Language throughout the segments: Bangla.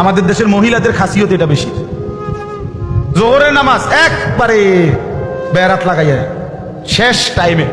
আমাদের দেশের মহিলাদের খাসিয়ত এটা বেশি। জোহরের নামাজ একবারে বেড়াত লাগাইয়া শেষ টাইমে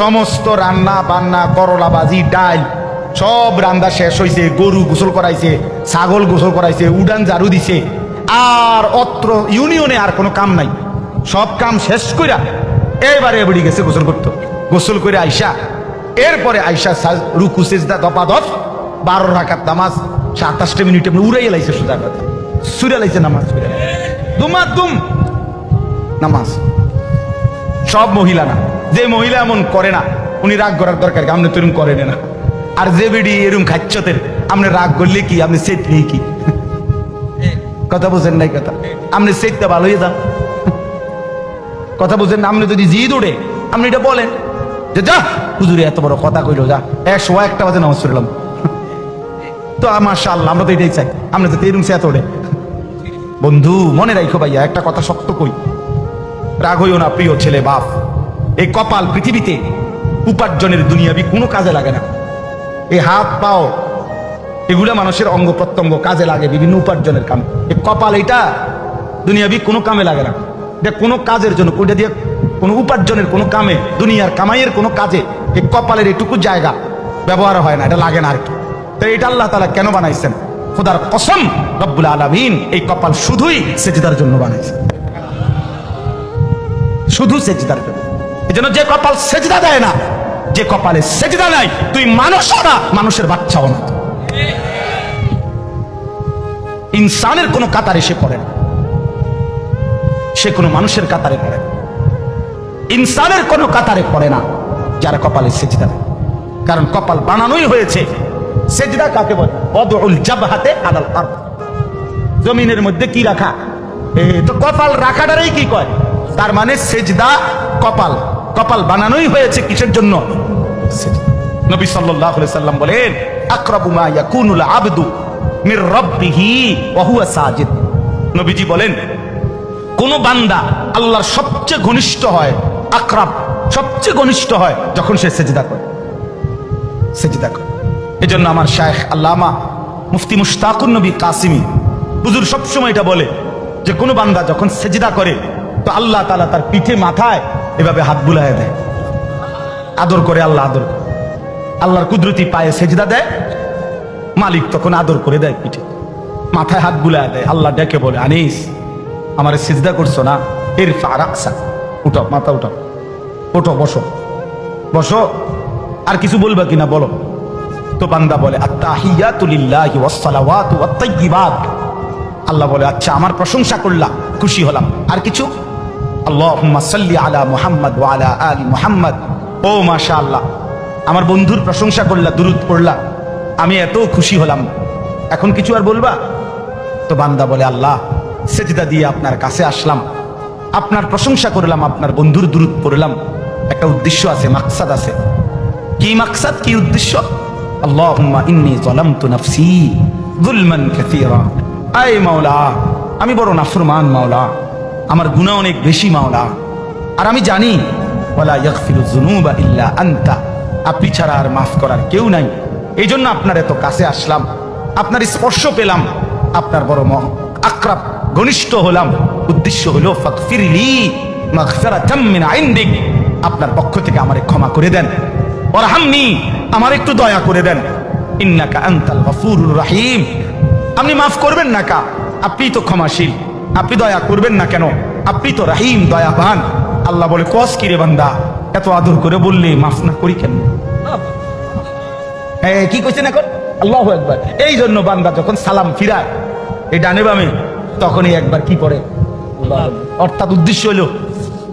সমস্ত রান্না, বান্না, করলা, বাজি, ডাল সব রান্না শেষ হয়েছে গরু গোসল করাইছে, ছাগল গোসল করাইছে, উডান ঝাড়ু দিছে। আর অত্র ইউনিয়নে আর কোনো কাম নাই। সব কাম শেষ কইরা এবারে এবারে গেছে গোসল করতো। গোসল করে আইসা, এরপরে আইসা রুকু, সেজদা দপা দপ বারো রাখাত নামাজ সাতাশটা মিনিটে উড়াই লাইছে কথা সুরে লাইছে নামাজ দুমা দুম। নামাজ। সব মহিলা না। যে মহিলা এমন করে না, উনি রাগ করার দরকার কি? আপনি করেন না। আর যে খাচ্ছতের আপনি রাগ করলে কি? আপনি সেট নেই কি? কথা বুঝেন নাই কথা। আপনি সেটটা ভালো হয়ে যান। কথা বুঝেন আপনি যদি জিদ ওঠে আপনি এটা বলেন যে, যা, হুজুরে, এত বড় কথা কইলো, যা। একশো একটা বাজে নামাজ পড়লাম। তো আল্লাহ আমরা তো এটাই চাই। আমরা তো এরকম সে এত বন্ধু, মনে রাখো ভাইয়া, একটা কথা শক্ত কই। রাগ হইও না, প্রিয় ছেলে, বাপ। এই কপাল পৃথিবীতে উপার্জনের দুনিয়াবি কোনো কাজে লাগে না। এই হাত, পাও, এগুলা মানুষের অঙ্গ প্রত্যঙ্গ কাজে লাগে বিভিন্ন উপার্জনের কাম। এই কপাল এটা, দুনিয়াবি কোনো কামে লাগে না। এটা কোনো কাজের জন্য, ওইটা দিয়ে কোনো উপার্জনের কোনো কামে, দুনিয়ার কামাইয়ের কোনো কাজে এই কপালের এটুকু জায়গা ব্যবহার হয় না, এটা লাগে না আর কি তো এটা আল্লাহ তালা কেন বানাইছেন? খোদার কসম, রব্বুল আলমিন, এই কপাল শুধুই সেজিদার জন্য বানাইছেন। শুধু সেজদার জন্য। এই জন্য যে কপাল সেজদা দেয় না, যে কপালে সেজদা নাই, তুই মানুষও না, মানুষের বাচ্চাও না। ইনসানের কোনো কাতারে সে পড়ে না। সে কোনো মানুষের কাতারে পড়ে না। ইনসানের কোনো কাতারে পড়ে না, যার কপালে সেজদা কারণ কপাল বানানোই হয়েছে সেজদা কাকে বলে? বদউল জাবহাতে আলাল জমিনের মধ্যে কি রাখা? তো কপাল রাখাটারই কি কয়? তার মানে সেজদা কপাল। কপাল বানানোই হয়েছে কিসের জন্য? নবী সাল্লাল্লাহু আলাইহি সাল্লাম বলেন, আকরাবু মা ইয়াকুনুল আবদু মির রাব্বিহি ওয়া হুয়া সাজিদ। নবীজি বলেন, কোন বান্দা আল্লাহর সবচেয়ে ঘনিষ্ঠ হয়, আকরাব সবচেয়ে ঘনিষ্ঠ হয় যখন সে সেজদা করে। সেজদা করে। এজন্য আমার শায়েখ আল্লামা মুফতি মুশতাকুর নবী কাসিমি, হুজুর সবসময় এটা বলে যে কোনো বান্দা যখন সেজদা করে, তো আল্লাহ তালা তার পিঠে মাথায় এভাবে হাত বুলায় দেয়। আদর করে আল্লাহ আদর আল্লাহর কুদরতি পায়ে সেজদা দেয়, মালিক তখন আদর করে দেয় পিঠে। মাথায় হাত বুলায় দেয়, আল্লাহ ডেকে বলে, আনিস, আমার সেজদা করছ না? এর ফারাকসা উঠো মাথা উঠো ওঠো, বসো বসো, আর কিছু বলবা কিনা বলো। তো বান্দা বলে আল্লাহ বলে আচ্ছা আমার প্রশংসা করলাম, খুশি হলাম। আর কিছু? আমার বন্ধুর প্রশংসা করলা পড়লা। আমি এত খুশি হলাম। এখন কিছু আর বলবা? তো বান্দা বলে, আল্লাহ, সেজদা দিয়ে আপনার কাছে আসলাম। আপনার প্রশংসা করলাম, আপনার বন্ধুর দূরত পড়লাম। একটা উদ্দেশ্য আছে, মাকসাদ আছে। কি মাকসাদ? কি উদ্দেশ্য? আল্লাহুম্মা ইন্নী যালামতু নাফসি যুলমান কাসীরা। আয় মাওলা, আমি বড় নাফরমান মাওলা, আমার গুনাহ অনেক বেশি মাওলা। আর আমি জানি, ওয়ালা ইয়াগফিরু যুনুবা ইল্লা আনতা। আপনি ছাড়া আর মাফ করার কেউ নাই। এই জন্য আপনার এত কাছে আসলাম, আপনার স্পর্শ পেলাম, আপনার বড় ম আক্রাব ঘনিষ্ঠ হলাম। উদ্দেশ্য হলো ফাগফিরলি মাগফিরাতাম মিন ইনদিক। আপনার পক্ষ থেকে আমারে ক্ষমা করে দেন। ওরহামনি আমার একটু দয়া করে দেন। ইন্নাকা আনতাল গফুরুর রাহিম। আপনি মাফ করবেন না কা? আপনি তো ক্ষমাশীল। আপনি দয়া করবেন না কেন? আপনি তো রাহিম, দয়াবান। আল্লাহ বলে, কস কিরে বান্দা? এত আদর করে বললে মাফ না করি কেন? কি কইছেন এখন? আল্লাহ একবার এই জন্য বান্দা যখন সালাম ফিরায়, এই ডানে বামে, তখনই একবার কি আল্লাহু অর্থাৎ উদ্দেশ্য হলো,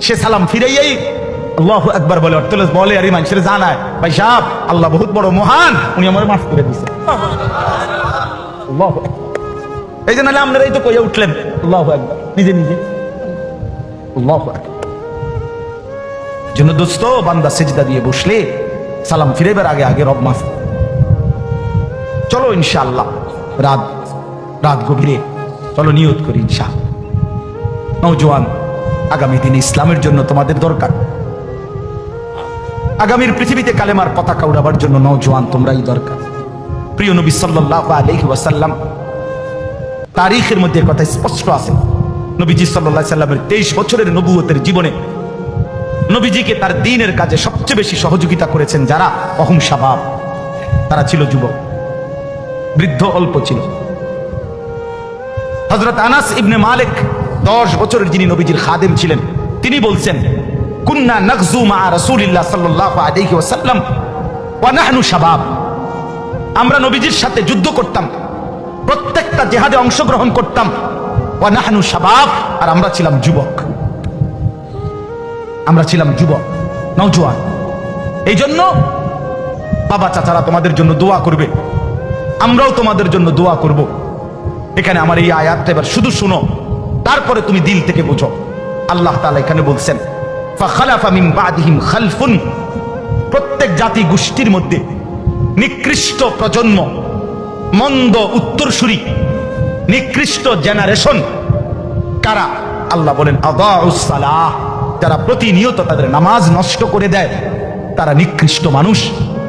সে সালাম ফিরাইয়াই আল্লাহ একবার বলে অর্থ বলে আর এই মানুষের জানায়। ভাই সাহেব, আল্লাহ বহুত বড় মহান, উনি আমার মাফ করে দিছে এই যে নাহলে আপনারাই তো কইয়া উঠলেন, আল্লাহ একবার নিজে নিজে। আল্লাহ জন্য দোস্ত, বান্দা সেজদা দিয়ে বসলে সালাম ফিরেবার আগে আগে রব মাফ চলো ইনশাআল্লাহ, রাত রাত গভীরে চলো নিয়ত করি ইনশা নৌজওয়ান আগামী দিনে ইসলামের জন্য তোমাদের দরকার। আগামীর পৃথিবীতে কালেমার পতাকা উড়াবার জন্য নৌজওয়ান তোমরাই দরকার। প্রিয় নবী সাল্লাল্লাহু আলাইহি ওয়াসাল্লাম, তারিখের মধ্যে কথা স্পষ্ট আছে। নবীজি সাল্লাহ সাল্লামের তেইশ বছরের নবুয়তের জীবনে নবীজিকে তার দিনের কাজে সবচেয়ে বেশি সহযোগিতা করেছেন যারা? অহম সাবাব তারা ছিল যুবক, বৃদ্ধ অল্প ছিল। হজরত আনাস ইবনে মালিক দশ বছরের যিনি নবীজির খাদেম ছিলেন, তিনি বলছেন কুন্না নকজু মা রাসূলিল্লাহ সাল্লাল্লাহু আলাইহি ওয়াসাল্লাম ওয়া নাহনু শাবাব। আমরা নবীজির সাথে যুদ্ধ করতাম, প্রত্যেকটা জেহাদে অংশগ্রহণ করতাম। ওয়া নাহনু শাবাব। আর আমরা ছিলাম যুবক। আমরা ছিলাম যুবক, নওজোয়ান। এই জন্য বাবা চাচারা তোমাদের জন্য দোয়া করবে, আমরাও তোমাদের জন্য দোয়া করব। এখানে আমার এই আয়াতটা এবার শুধু শুনো, তারপরে তুমি দিল থেকে বুঝো। আল্লাহ তাআলা এখানে বলছেন খালফুন। প্রত্যেক জাতি গোষ্ঠীর মধ্যে নিকৃষ্ট প্রজন্ম, মন্দ উত্তরসূরি, নিকৃষ্ট জেনারেশন কারা আল্লাহ বলেন আদাউসালাহ যারা প্রতিনিয়ত তাদের নামাজ নষ্ট করে দেয়, তারা নিকৃষ্ট মানুষ,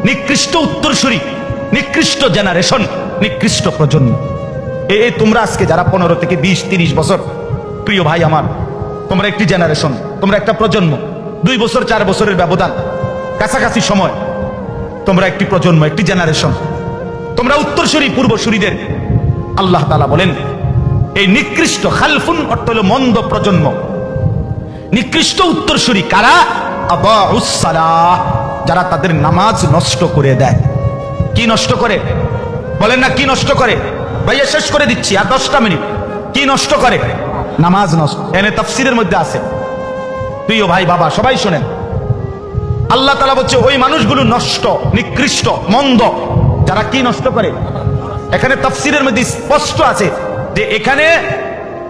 নিকৃষ্ট উত্তরসূরি, নিকৃষ্ট জেনারেশন নিকৃষ্ট প্রজন্ম। এ তোমরা আজকে যারা পনেরো থেকে বিশ, তিরিশ বছর, প্রিয় ভাই আমার তোমরা একটি জেনারেশন তোমরা একটা প্রজন্ম দুই বছর চার বছরের ব্যবধান কাছাকাছি সময় তোমরা একটি প্রজন্ম একটি জেনারেশন তোমরা উত্তরসূরি পূর্বসূরিদের আল্লাহ তালা বলেন এই নিকৃষ্ট খালফুন অর্থ হলো মন্দ প্রজন্ম। নিকৃষ্ট উত্তরসূরি কারা? আবাউস সালাহ, যারা তাদের নামাজ নষ্ট করে দেয়। কি নষ্ট করে? বলেন না কি নষ্ট করে? ভাইয়া শেষ করে দিচ্ছি আর দশটা মিনিট। কি নষ্ট করে? নামাজ নষ্ট এনে তফসিরের মধ্যে আছে। প্রিয় ভাই, বাবা, সবাই শোনেন। আল্লাহ তালা বলছে, ওই মানুষগুলো নষ্ট, নিকৃষ্ট, মন্দ। যারা কি নষ্ট করে? এখানে তফসিরের মধ্যে স্পষ্ট আছে যে এখানে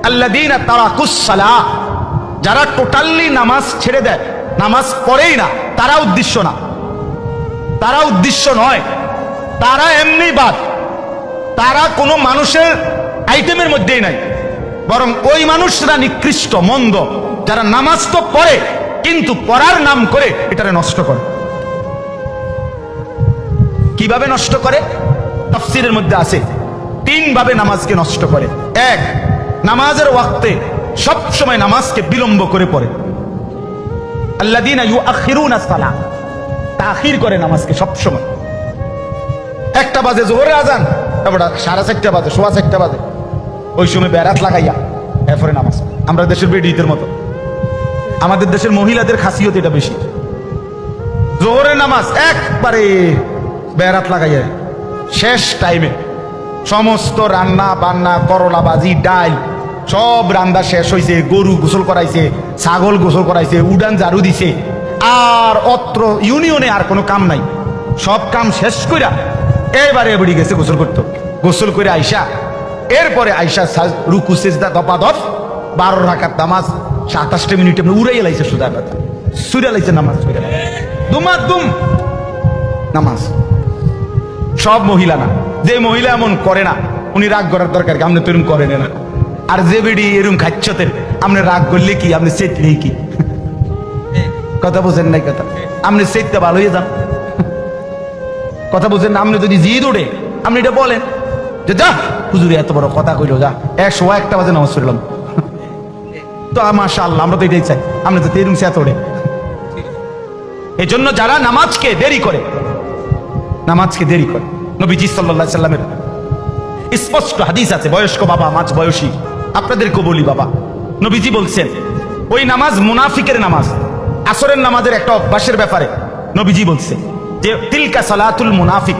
আল্লাদিন তারা কুসালা যারা টোটালি নামাজ ছেড়ে দেয়, নামাজ পড়েই না, তারা উদ্দেশ্য না। তারা উদ্দেশ্য নয়। তারা এমনি বাদ। তারা কোনো মানুষের আইটেমের মধ্যেই নাই। বরং ওই মানুষরা নিকৃষ্ট, মন্দ, যারা নামাজ তো পড়ে, কিন্তু পড়ার নাম করে এটারে নষ্ট করে। কীভাবে নষ্ট করে? তফসিরের মধ্যে আছে। তিন ভাবে নামাজকে নষ্ট করে। এক, নামাজের ওয়াক্তে সব সময় নামাজকে বিলম্ব করে পড়ে। আল্লাদিনা তাখির করে নামাজকে সব সময় একটা বাজে জোহরে আজান তারপর সাড়ে চারটা বাজে, সোয়া চারটা বাজে। ওই সময় বেড়াত লাগাইয়া, এরপরে নামাজ। আমরা দেশের বেডিদের মতো। আমাদের দেশের মহিলাদের খাসিয়ত এটা বেশি। জোহরের নামাজ একবারে বেড়াত লাগাইয়া শেষ টাইমে সমস্ত রান্না, বান্না করলা বাজি ডাল সব রান্না শেষ হয়েছে গরু গোসল করাইছে, ছাগল গোসল করাইছে, উডান ঝাড়ু দিছে। আর অত্র ইউনিয়নে আর কোনো কাম নাই। সব কাম শেষ কইরা এবারে এবারে গেছে গোসল করতো। গোসল করে আইসা এরপরে আইসা রুকু, সেজদা দপা দপ বারো রাখার নামাজ, সাতাশটা মিনিটে উড়াই লাইছে সুদা কথা সুরে লাইছে নামাজ দুমা দুম। নামাজ। সব মহিলা না। যে মহিলা এমন করে না, উনি রাগ করার দরকার? আপনি তো এরকম করেন না। আর যে বেডি এরকম খাচ্ছতেন আপনি রাগ করলে কি? আপনি সেটলেই কি? কথা বোঝেন নাই কথা? আপনি সেটটা ভালো হয়ে যান। কথা বোঝেন না? আপনি যদি জিদ ওঠে, আপনি এটা বলেন। যে, যা। হুজুরি, এত বড় কথা কইলো, যা। একশো একটা বাজে নামাজ পড়লাম। তো মাশা আল্লাহ আমরা তো এটাই চাই। আপনি তো তেরুম সে ওঠে এই জন্য যারা নামাজকে দেরি করে, নামাজকে দেরি করে, নবীজি সাল্লাহ সাল্লামের স্পষ্ট হাদিস আছে, বয়স্ক বাবা, মাঝ বয়সী আপনাদেরকে বলি বাবা, নবীজি বলছেন, ওই নামাজ মুনাফিকের নামাজ, আসরের নামাজের একটা অভ্যাসের ব্যাপারে নবীজি বলছে, যে তিলকা সালাতুল মুনাফিক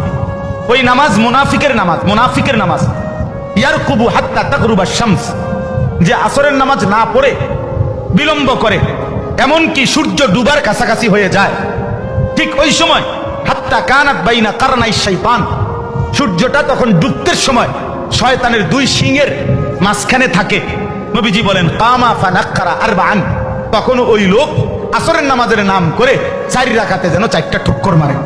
ওই নামাজ মুনাফিকের নামাজ মুনাফিকের নামাজ। ইয়ার কুবু হাত্তা তাকরুবা শামস। যে আসরের নামাজ না পড়ে, বিলম্ব করে, এমনকি সূর্য ডুবার কাছাকাছি হয়ে যায়, ঠিক ওই সময়, হাত্তা কানাত বাইনা কারনাই শাইতান। সূর্যটা তখন ডুবতের সময়, শয়তানের দুই সিংয়ের মাঝখানে থাকে। নবীজি বলেন, কামা ফানাক্কারা আরবান তখন ওই লোক আসরের নামাজের নাম করে চারি রাখাতে যেন চারটা ঠক্কর মারে।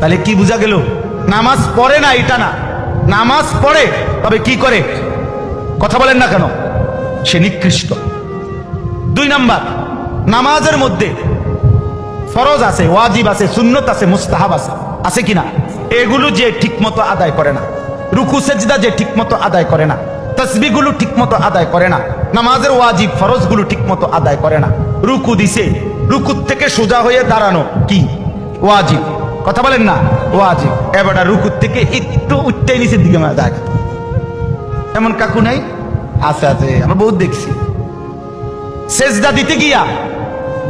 তাহলে কি গেল? নামাজ পড়ে না এটা না। নামাজ পড়ে, তবে কি করে? কথা বলেন না কেন? সে নিকৃষ্ট। দুই নাম্বার, নামাজের মধ্যে ফরজ আছে, ওয়াজিব আছে, সুন্নত আছে, মুস্তাহাব আছে। আছে কিনা? এগুলো যে ঠিকমতো আদায় করে না। রুকু, সেজদা যে ঠিকমতো আদায় করে না। তসবিগুলো ঠিকমতো আদায় করে না। নামাজের ওয়াজিব ফরজগুলো ঠিকমতো আদায় করে না। রুকু দিছে। রুকুর থেকে সোজা হয়ে দাঁড়ানো কি? ওয়াজিব। কথা বলেন না? ওয়াজিব। এবার রুকুর থেকে একটু উঠতে নিচের দিকে দেখ। এমন কাকু নাই? আছে আছে। আমরা বহুত দেখছি। সেজদা দিতে গিয়া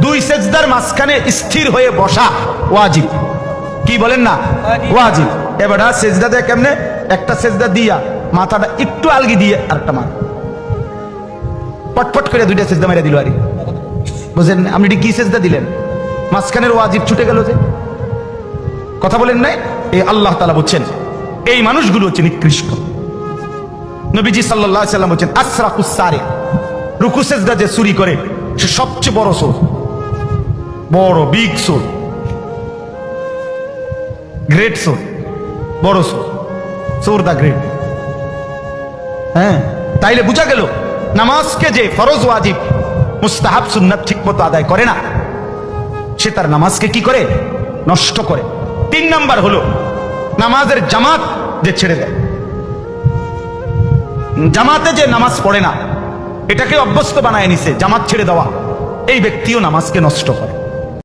দুই সেজদার মাঝখানে স্থির হয়ে বসা ওয়াজিব। কি বলেন না? ওয়াজিব। এবার সেজদা দেয় কেমনে? একটা সেজদা দিয়া মাথাটা একটু আলগি দিয়ে আরেকটা মার। পটপট করে দুইটা সেজদা মেরে দিল আরে। বুঝলেন? আপনি কি সেজদা দিলেন? মাঝখানের ওয়াজিব ছুটে গেল যে। কথা বলেন নাই? এই আল্লাহ তালা বলছেন এই মানুষগুলো হচ্ছে নিকৃষ্ট। নবীজি সাল্লাহ সাল্লাম বলছেন আশরাকুসারে রুকু সেজদা যে চুরি করে সে সবচেয়ে বড় সোর বড় বিগ সোর গ্রেট সোর বড় সোর সোর দা গ্রেট হ্যাঁ তাইলে বুঝা গেল নামাজকে যে ফরজ ওয়াজিব মুস্তাহাব সুন্নাত ঠিক মতো আদায় করে না সে তার নামাজকে কি করে নষ্ট করে তিন নাম্বার হলো নামাজের জামাত যে ছেড়ে দেয় জামাতে যে নামাজ পড়ে না এটাকে অভ্যস্ত বানায় নিছে জামাত ছেড়ে দেওয়া এই ব্যক্তিও নামাজকে নষ্ট করে